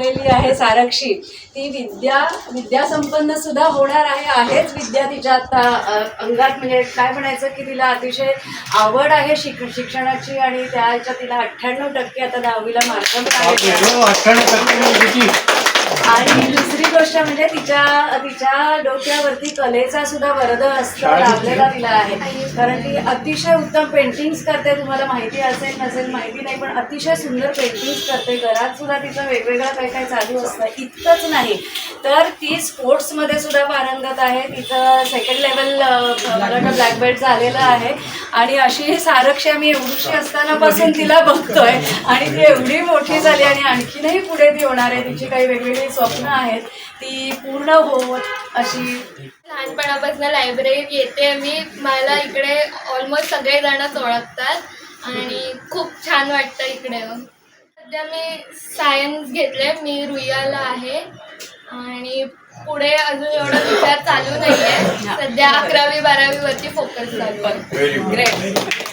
आलेली आहे सारक्षी. ती विद्या विद्यासंपन्न सुद्धा होणार आहे आहेच विद्या तिच्या आता अंगात. म्हणजे काय म्हणायचं की तिला अतिशय आवड आहे शिक शिक्षणाची आणि त्याच्या तिला अठ्ठ्याण्णव टक्के आता दहावीला मार्क मिळाले टक्के किती? आणि दुसरी गोष्ट म्हणजे तिच्या तिच्या डोक्यावरती कलेचा सुद्धा वरद शाळेत लाभलेला तिला आहे. कारण ती अतिशय उत्तम पेंटिंग्स करते तुम्हाला माहिती असेल नसेल माहिती नाही पण अतिशय सुंदर पेंटिंग्स करते. घरात सुद्धा तिचं वेगवेगळं काही काही चालू असतं. इतकंच नाही. तर ती स्पोर्ट्समध्ये सुद्धा पारंगत आहे. तिचं सेकंड लेवल मला वाटतं ब्लॅक बेल्ट झालेलं आहे. आणि अशी ही सारक्षी आम्ही एवढीशी असतानापासून तिला बघतोय. आणि ती एवढी मोठी झाली आणि आणखीनही पुढे ती होणार आहे. तिची काही वेगवेगळी स्वप्न आहेत. ती पूर्ण होत अशी लहानपणापासून लायब्ररीत येते मी मला इकडे ऑलमोस्ट सगळेजणच ओळखतात. आणि खूप छान वाटतं इकडे. सध्या मी सायन्स घेतले मी रुईयाला आहे. आणि पुढे अजून एवढा विचार चालू नाही आहे सध्या अकरावी बारावीवरती फोकस चालू आहे. ग्रेट